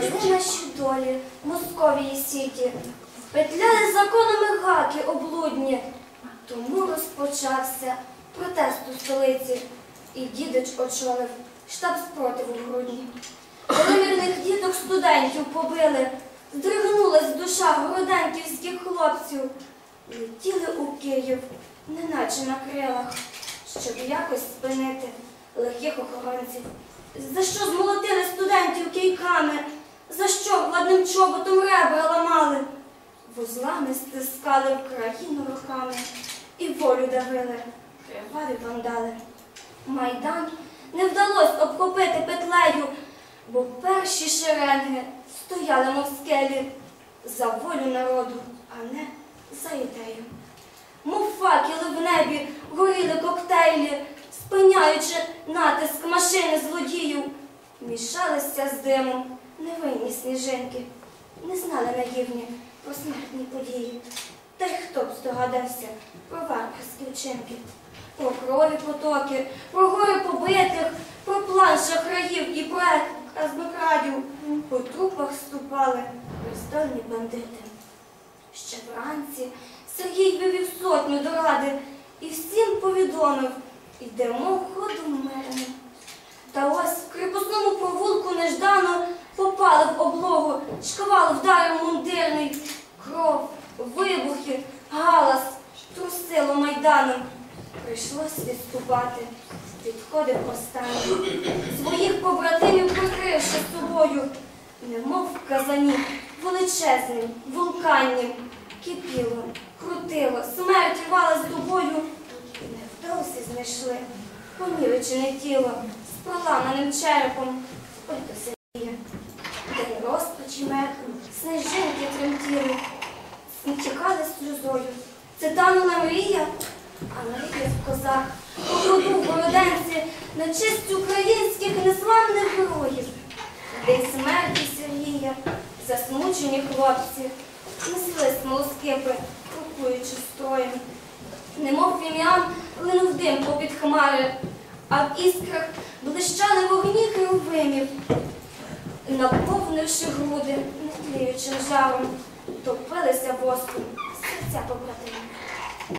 Плели наші долі Московії сіті, петляли законами гаки облудні. Тому розпочався протест у столиці, і дідич очолив штаб спротиву в грудні. Коли мирних діток студентів побили, здригнулась душа городенківських хлопців, летіли у Київ, неначе на крилах, щоб якось спинити лихих охоронців. За що змолотили що гладним чоботом ребра ламали, вузлами стискали в країну руками і волю давили, криваві вандали. Майдан не вдалося обхопити петлею, бо перші шеренги стояли, мов скелі, за волю народу, а не за ідею. Мов факели в небі горіли коктейлі, спиняючи натиск машини злодіїв, мішалися з димом невинні сніжинки, не знали наївні про смертні події. Та й хто б здогадався про варварські вчинки, про крові потоки, про гори побитих, про план шахраїв і проект казнокрадів. По трупах ступали бездольні бандити. Ще вранці Сергій вивів сотню до ради і всім повідомив, йдемо ходом мирним. Та ось в кріпосному провулку неждано попали в облогу, шквал вдарив мундирний, кров, вибухи, галас, трусило майданом. Прийшлось відступати, відходив останній. Своїх побратимів прикривши собою, немов в казані, величезним, вулканням, кипіло, крутило, смерть рвала з тобою. І невдовзі знайшли поміречене тіло з проламаним черепом. Чекали сльозою. Це танула мрія, а мрія в козах, покладу в бороденці на честь українських неславних героїв. День смерті Сергія, засмучені хлопці, несли смолоскипи, крокуючи строєм. Немов вім'ян линув дим попід хмари, а в іскрах блищали вогні херовимів, наповнивши груди нетліючим жаром, топилися воском серця побратимів.